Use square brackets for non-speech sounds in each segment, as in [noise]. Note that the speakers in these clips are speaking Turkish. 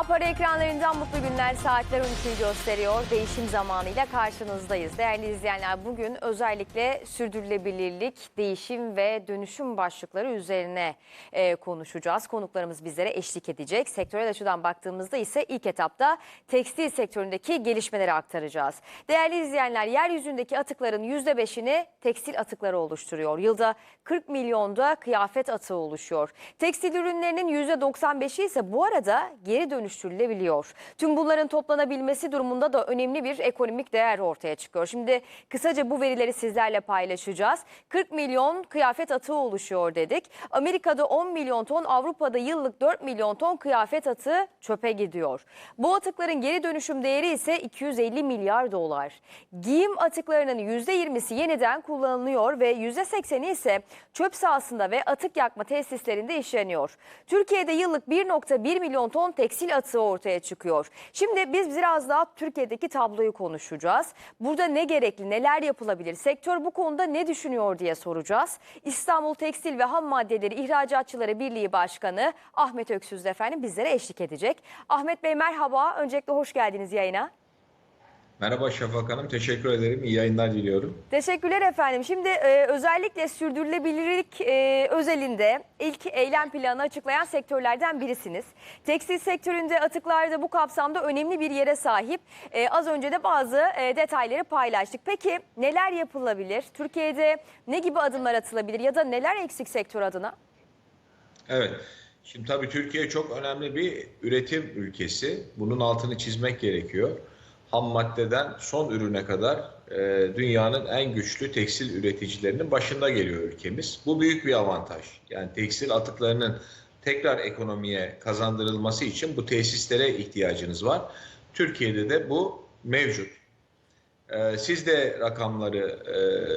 Apara ekranlarından mutlu günler saatler 12'yi gösteriyor. Değişim zamanıyla karşınızdayız. Değerli izleyenler bugün özellikle sürdürülebilirlik, değişim ve dönüşüm başlıkları üzerine e, konuşacağız. Konuklarımız bizlere eşlik edecek. Sektörel açıdan baktığımızda ise ilk etapta tekstil sektöründeki gelişmeleri aktaracağız. Değerli izleyenler yeryüzündeki atıkların %5'ini tekstil atıkları oluşturuyor. Yılda 40 milyonda kıyafet atığı oluşuyor. Tekstil ürünlerinin %95'i ise bu arada geri dönüştürülebiliyor. Tüm bunların toplanabilmesi durumunda da önemli bir ekonomik değer ortaya çıkıyor. Şimdi kısaca bu verileri sizlerle paylaşacağız. 40 milyon kıyafet atığı oluşuyor dedik. Amerika'da 10 milyon ton, Avrupa'da yıllık 4 milyon ton kıyafet atığı çöpe gidiyor. Bu atıkların geri dönüşüm değeri ise 250 milyar dolar. Giyim atıklarının %20'si yeniden kullanılıyor ve %80'i ise çöp sahasında ve atık yakma tesislerinde işleniyor. Türkiye'de yıllık 1.1 milyon ton tekstil atığı ortaya çıkıyor. Şimdi biz biraz daha Türkiye'deki tabloyu konuşacağız. Burada ne gerekli, neler yapılabilir, sektör bu konuda ne düşünüyor diye soracağız. İstanbul Tekstil ve Ham Maddeleri İhracatçıları Birliği Başkanı Ahmet Öksüz efendim bizlere eşlik edecek. Ahmet Bey merhaba, öncelikle hoş geldiniz yayına. Merhaba Şafak Hanım, teşekkür ederim. İyi yayınlar diliyorum. Teşekkürler efendim. Şimdi e, özellikle sürdürülebilirlik e, özelinde ilk eylem planı açıklayan sektörlerden birisiniz. Tekstil sektöründe atıklarda bu kapsamda önemli bir yere sahip. E, az önce de bazı e, detayları paylaştık. Peki neler yapılabilir? Türkiye'de ne gibi adımlar atılabilir ya da neler eksik sektör adına? Evet, şimdi tabii Türkiye çok önemli bir üretim ülkesi. Bunun altını çizmek gerekiyor. Ham maddeden son ürüne kadar e, dünyanın en güçlü tekstil üreticilerinin başında geliyor ülkemiz. Bu büyük bir avantaj. Yani tekstil atıklarının tekrar ekonomiye kazandırılması için bu tesislere ihtiyacınız var. Türkiye'de de bu mevcut. Ee, Siz de rakamları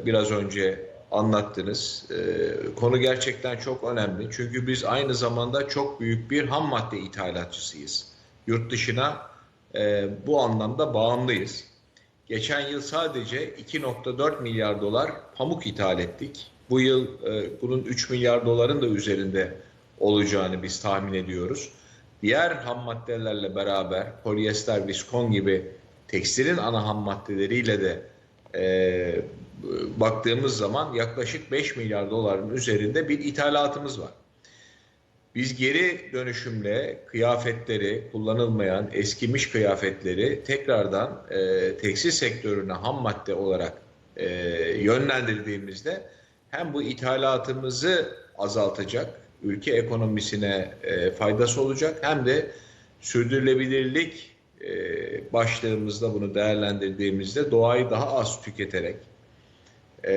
e, biraz önce anlattınız. Ee, Konu gerçekten çok önemli. Çünkü biz aynı zamanda çok büyük bir ham madde ithalatçısıyız. Yurt dışına e, bu anlamda bağımlıyız. Geçen yıl sadece 2.4 milyar dolar pamuk ithal ettik. Bu yıl e, bunun 3 milyar doların da üzerinde olacağını biz tahmin ediyoruz. Diğer ham maddelerle beraber polyester, viskon gibi tekstilin ana ham maddeleriyle de e, baktığımız zaman yaklaşık 5 milyar doların üzerinde bir ithalatımız var. Biz geri dönüşümle kıyafetleri, kullanılmayan eskimiş kıyafetleri tekrardan e, tekstil sektörüne ham madde olarak e, yönlendirdiğimizde hem bu ithalatımızı azaltacak, ülke ekonomisine e, faydası olacak hem de sürdürülebilirlik e, başlığımızda bunu değerlendirdiğimizde doğayı daha az tüketerek e,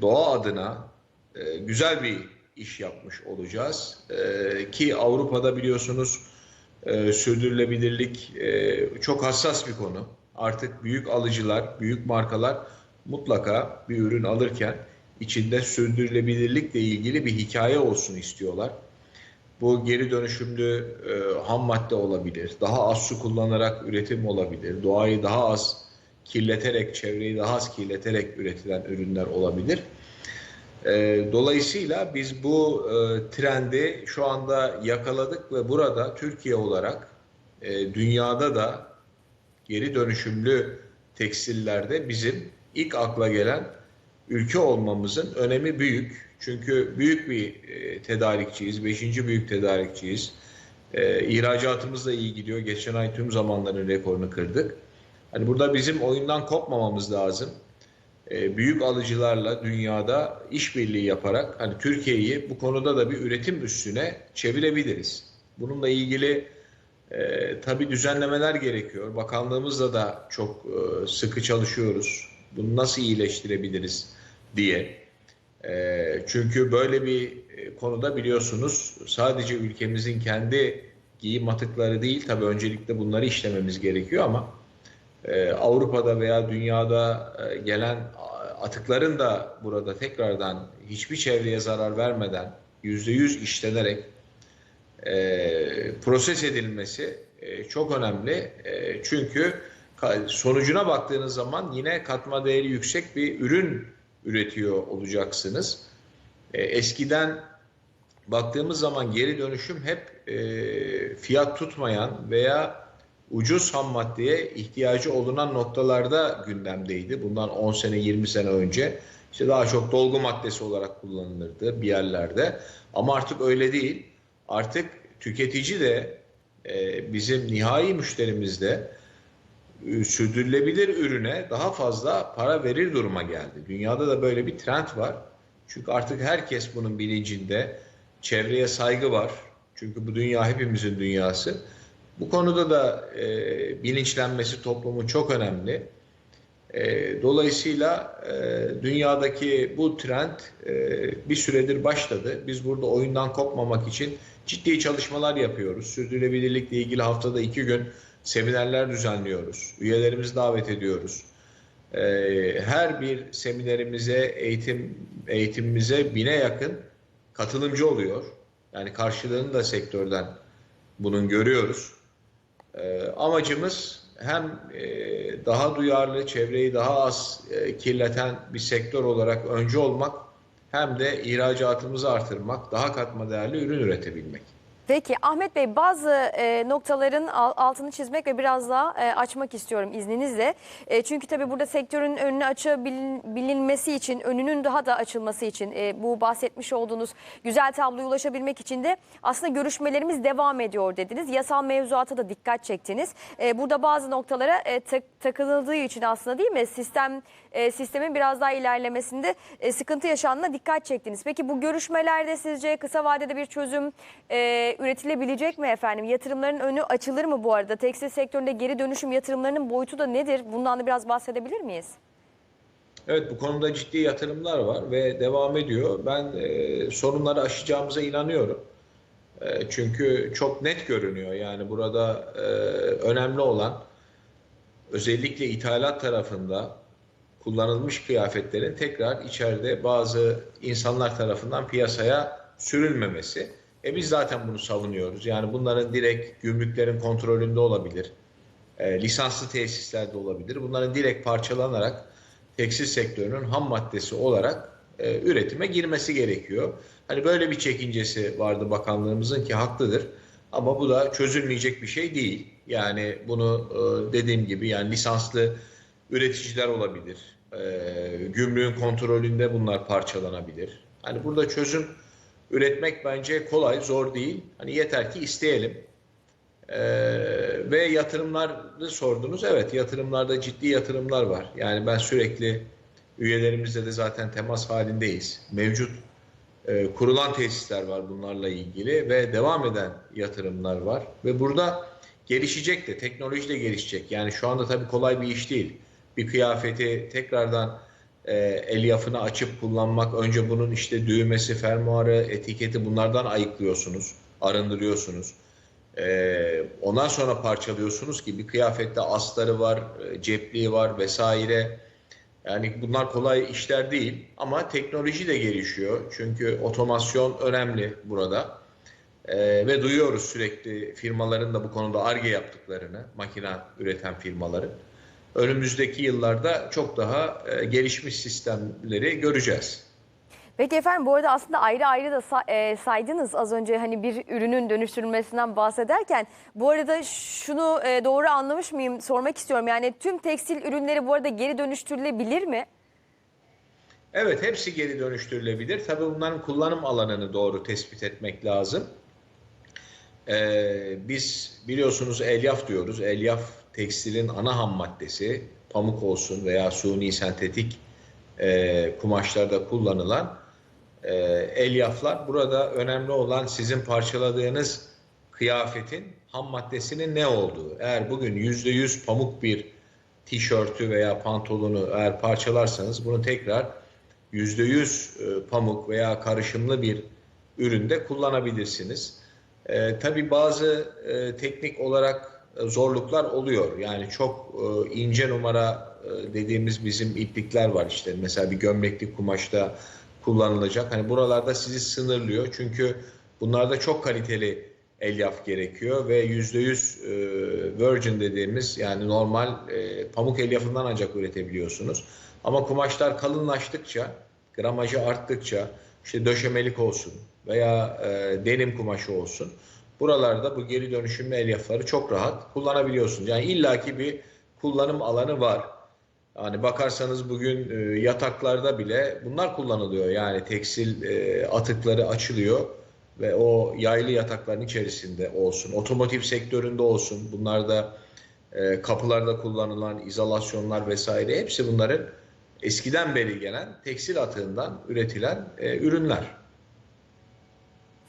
doğa adına e, güzel bir iş yapmış olacağız. E, ki Avrupa'da biliyorsunuz e, sürdürülebilirlik e, çok hassas bir konu. Artık büyük alıcılar, büyük markalar mutlaka bir ürün alırken içinde sürdürülebilirlikle ilgili bir hikaye olsun istiyorlar. Bu geri dönüşümlü e, ham madde olabilir, daha az su kullanarak üretim olabilir, doğayı daha az kirleterek, çevreyi daha az kirleterek üretilen ürünler olabilir. E, dolayısıyla biz bu e, trendi şu anda yakaladık ve burada Türkiye olarak e, dünyada da geri dönüşümlü tekstillerde bizim ilk akla gelen ülke olmamızın önemi büyük. Çünkü büyük bir e, tedarikçiyiz, beşinci büyük tedarikçiyiz. E, ihracatımız da iyi gidiyor. Geçen ay tüm zamanların rekorunu kırdık. Hani burada bizim oyundan kopmamamız lazım. E, büyük alıcılarla dünyada işbirliği yaparak hani Türkiye'yi bu konuda da bir üretim üstüne çevirebiliriz. Bununla ilgili e, tabii düzenlemeler gerekiyor. Bakanlığımızla da çok e, sıkı çalışıyoruz. Bunu nasıl iyileştirebiliriz diye. E, çünkü böyle bir e, konuda biliyorsunuz sadece ülkemizin kendi giyim atıkları değil tabii öncelikle bunları işlememiz gerekiyor ama e, Avrupa'da veya dünyada gelen atıkların da burada tekrardan hiçbir çevreye zarar vermeden yüzde yüz işlenerek e, proses edilmesi e, çok önemli. E, çünkü sonucuna baktığınız zaman yine katma değeri yüksek bir ürün üretiyor olacaksınız. E, eskiden baktığımız zaman geri dönüşüm hep e, fiyat tutmayan veya ucuz ham maddeye ihtiyacı olunan noktalarda gündemdeydi. Bundan 10 sene 20 sene önce işte daha çok dolgu maddesi olarak kullanılırdı bir yerlerde. Ama artık öyle değil. Artık tüketici de e, bizim nihai müşterimiz de e, sürdürülebilir ürüne daha fazla para verir duruma geldi. Dünyada da böyle bir trend var. Çünkü artık herkes bunun bilincinde. Çevreye saygı var. Çünkü bu dünya hepimizin dünyası. Bu konuda da e, bilinçlenmesi toplumun çok önemli. E, dolayısıyla e, dünyadaki bu trend e, bir süredir başladı. Biz burada oyundan kopmamak için ciddi çalışmalar yapıyoruz. Sürdürülebilirlikle ilgili haftada iki gün seminerler düzenliyoruz. Üyelerimizi davet ediyoruz. E, her bir seminerimize, eğitim eğitimimize bine yakın katılımcı oluyor. Yani karşılığını da sektörden bunun görüyoruz. E, amacımız hem e, daha duyarlı, çevreyi daha az e, kirleten bir sektör olarak öncü olmak hem de ihracatımızı artırmak, daha katma değerli ürün üretebilmek. Peki Ahmet Bey bazı e, noktaların al- altını çizmek ve biraz daha e, açmak istiyorum izninizle. E, çünkü tabii burada sektörün önünü açabilmesi için, önünün daha da açılması için e, bu bahsetmiş olduğunuz güzel tabloya ulaşabilmek için de aslında görüşmelerimiz devam ediyor dediniz. Yasal mevzuata da dikkat çektiniz. E, burada bazı noktalara e, tak- takıldığı için aslında değil mi sistem e, sistemin biraz daha ilerlemesinde e, sıkıntı yaşandığına dikkat çektiniz. Peki bu görüşmelerde sizce kısa vadede bir çözüm e, üretilebilecek mi efendim? Yatırımların önü açılır mı bu arada? Tekstil sektöründe geri dönüşüm yatırımlarının boyutu da nedir? Bundan da biraz bahsedebilir miyiz? Evet bu konuda ciddi yatırımlar var ve devam ediyor. Ben e, sorunları aşacağımıza inanıyorum. E, çünkü çok net görünüyor. Yani burada e, önemli olan özellikle ithalat tarafında kullanılmış kıyafetlerin tekrar içeride bazı insanlar tarafından piyasaya sürülmemesi. E biz zaten bunu savunuyoruz. Yani bunların direkt gümrüklerin kontrolünde olabilir. E, lisanslı tesislerde olabilir. Bunların direkt parçalanarak tekstil sektörünün ham maddesi olarak e, üretime girmesi gerekiyor. Hani böyle bir çekincesi vardı bakanlığımızın ki haklıdır. Ama bu da çözülmeyecek bir şey değil. Yani bunu e, dediğim gibi yani lisanslı üreticiler olabilir. E, gümrüğün kontrolünde bunlar parçalanabilir. Hani burada çözüm üretmek bence kolay, zor değil. Hani yeter ki isteyelim. Ee, ve yatırımları sordunuz. Evet yatırımlarda ciddi yatırımlar var. Yani ben sürekli üyelerimizle de zaten temas halindeyiz. Mevcut e, kurulan tesisler var bunlarla ilgili ve devam eden yatırımlar var. Ve burada gelişecek de teknoloji de gelişecek. Yani şu anda tabii kolay bir iş değil. Bir kıyafeti tekrardan e, elyafını açıp kullanmak. Önce bunun işte düğmesi, fermuarı, etiketi bunlardan ayıklıyorsunuz, arındırıyorsunuz. Ee, ondan sonra parçalıyorsunuz ki bir kıyafette astarı var, e, cepliği var vesaire. Yani bunlar kolay işler değil ama teknoloji de gelişiyor. Çünkü otomasyon önemli burada. Ee, ve duyuyoruz sürekli firmaların da bu konuda ARGE yaptıklarını, makina üreten firmaların. Önümüzdeki yıllarda çok daha e, gelişmiş sistemleri göreceğiz. Peki efendim bu arada aslında ayrı ayrı da sa- e, saydınız az önce hani bir ürünün dönüştürülmesinden bahsederken. Bu arada şunu e, doğru anlamış mıyım sormak istiyorum. Yani tüm tekstil ürünleri bu arada geri dönüştürülebilir mi? Evet hepsi geri dönüştürülebilir. Tabii bunların kullanım alanını doğru tespit etmek lazım. Ee, biz biliyorsunuz elyaf diyoruz. Elyaf tekstilin ana ham maddesi. Pamuk olsun veya suni sentetik e, kumaşlarda kullanılan e, elyaflar. Burada önemli olan sizin parçaladığınız kıyafetin ham maddesinin ne olduğu. Eğer bugün %100 pamuk bir tişörtü veya pantolonu eğer parçalarsanız bunu tekrar %100 e, pamuk veya karışımlı bir üründe kullanabilirsiniz. E, tabii bazı e, teknik olarak zorluklar oluyor. Yani çok e, ince numara e, dediğimiz bizim iplikler var işte. Mesela bir gömleklik kumaşta kullanılacak. Hani buralarda sizi sınırlıyor. Çünkü bunlarda çok kaliteli elyaf gerekiyor ve %100 e, virgin dediğimiz yani normal e, pamuk elyafından ancak üretebiliyorsunuz. Ama kumaşlar kalınlaştıkça, gramajı arttıkça, işte döşemelik olsun veya e, denim kumaşı olsun. Buralarda bu geri dönüşümlü elyafları çok rahat kullanabiliyorsunuz. Yani illaki bir kullanım alanı var. Yani bakarsanız bugün e, yataklarda bile bunlar kullanılıyor. Yani tekstil e, atıkları açılıyor ve o yaylı yatakların içerisinde olsun. Otomotiv sektöründe olsun. Bunlar da e, kapılarda kullanılan izolasyonlar vesaire hepsi bunların eskiden beri gelen tekstil atığından üretilen e, ürünler.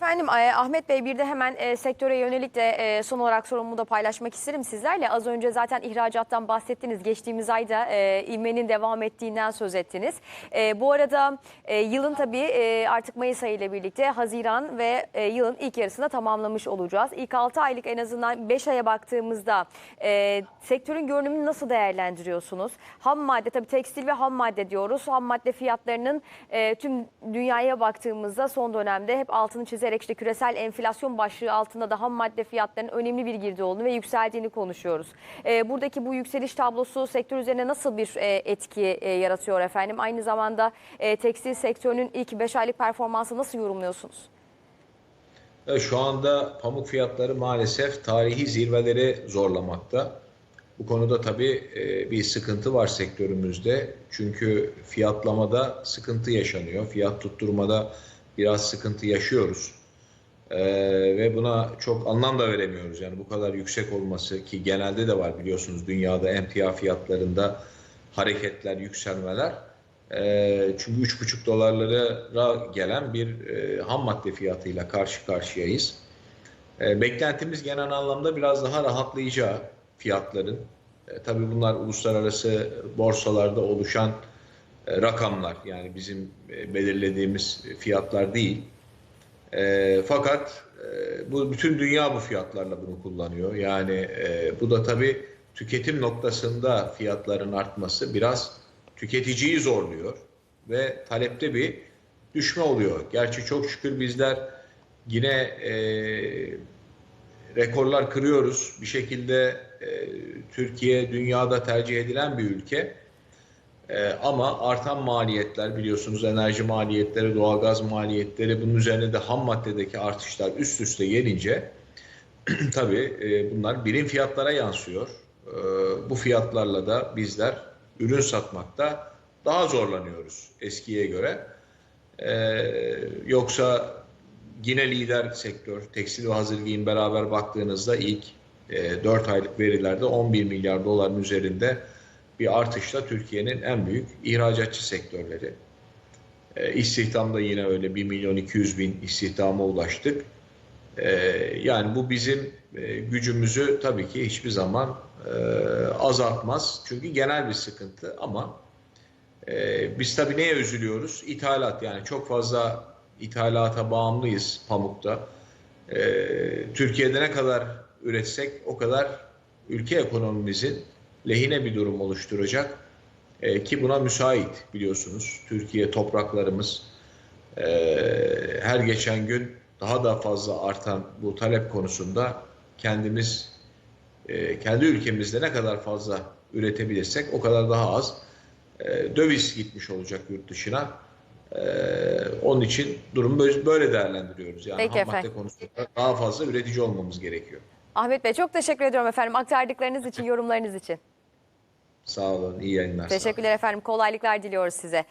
Efendim e, Ahmet Bey bir de hemen e, sektöre yönelik de e, son olarak sorumumu da paylaşmak isterim sizlerle. Az önce zaten ihracattan bahsettiniz. Geçtiğimiz ayda e, ivmenin devam ettiğinden söz ettiniz. E, bu arada e, yılın tabii e, artık Mayıs ayı ile birlikte Haziran ve e, yılın ilk yarısında tamamlamış olacağız. İlk 6 aylık en azından 5 aya baktığımızda e, sektörün görünümünü nasıl değerlendiriyorsunuz? Ham madde tabii tekstil ve ham madde diyoruz. Ham madde fiyatlarının e, tüm dünyaya baktığımızda son dönemde hep altını çizerek işte küresel enflasyon başlığı altında da ham madde fiyatlarının önemli bir girdi olduğunu ve yükseldiğini konuşuyoruz. E, buradaki bu yükseliş tablosu sektör üzerine nasıl bir e, etki e, yaratıyor efendim? Aynı zamanda e, tekstil sektörünün ilk 5 aylık performansı nasıl yorumluyorsunuz? Ve şu anda pamuk fiyatları maalesef tarihi zirveleri zorlamakta. Bu konuda tabii e, bir sıkıntı var sektörümüzde. Çünkü fiyatlamada sıkıntı yaşanıyor. Fiyat tutturmada biraz sıkıntı yaşıyoruz. E, ve buna çok anlam da veremiyoruz. Yani bu kadar yüksek olması ki genelde de var biliyorsunuz dünyada emtia fiyatlarında hareketler, yükselmeler. E, çünkü 3,5 dolarlara gelen bir e, ham madde fiyatıyla karşı karşıyayız. E, beklentimiz genel anlamda biraz daha rahatlayacağı fiyatların. E, tabii bunlar uluslararası borsalarda oluşan e, rakamlar. Yani bizim e, belirlediğimiz fiyatlar değil. E, fakat e, bu bütün dünya bu fiyatlarla bunu kullanıyor. Yani e, bu da tabii tüketim noktasında fiyatların artması biraz tüketiciyi zorluyor ve talepte bir düşme oluyor. Gerçi çok şükür bizler yine e, rekorlar kırıyoruz. Bir şekilde e, Türkiye dünyada tercih edilen bir ülke. E, ama artan maliyetler biliyorsunuz enerji maliyetleri, doğalgaz maliyetleri bunun üzerine de ham maddedeki artışlar üst üste gelince [clears throat] tabii e, bunlar birim fiyatlara yansıyor. E, bu fiyatlarla da bizler ürün satmakta daha zorlanıyoruz eskiye göre. E, yoksa yine lider sektör tekstil ve hazır giyim beraber baktığınızda ilk e, 4 aylık verilerde 11 milyar doların üzerinde bir artışla Türkiye'nin en büyük ihracatçı sektörleri. E, istihdamda yine öyle 1 milyon 200 bin istihdama ulaştık. E, yani bu bizim e, gücümüzü tabii ki hiçbir zaman e, azaltmaz. Çünkü genel bir sıkıntı ama e, biz tabii neye üzülüyoruz? İthalat yani çok fazla ithalata bağımlıyız pamukta. E, Türkiye'de ne kadar üretsek o kadar ülke ekonomimizin lehine bir durum oluşturacak. E, ki buna müsait biliyorsunuz. Türkiye topraklarımız e, her geçen gün daha da fazla artan bu talep konusunda kendimiz e, kendi ülkemizde ne kadar fazla üretebilirsek o kadar daha az e, döviz gitmiş olacak yurt dışına. E, onun için durumu böyle, değerlendiriyoruz. Yani Peki ham madde konusunda daha fazla üretici olmamız gerekiyor. Ahmet Bey çok teşekkür ediyorum efendim aktardıklarınız için, yorumlarınız için. Sağ olun, iyi yayınlar. Teşekkürler efendim. Kolaylıklar diliyoruz size.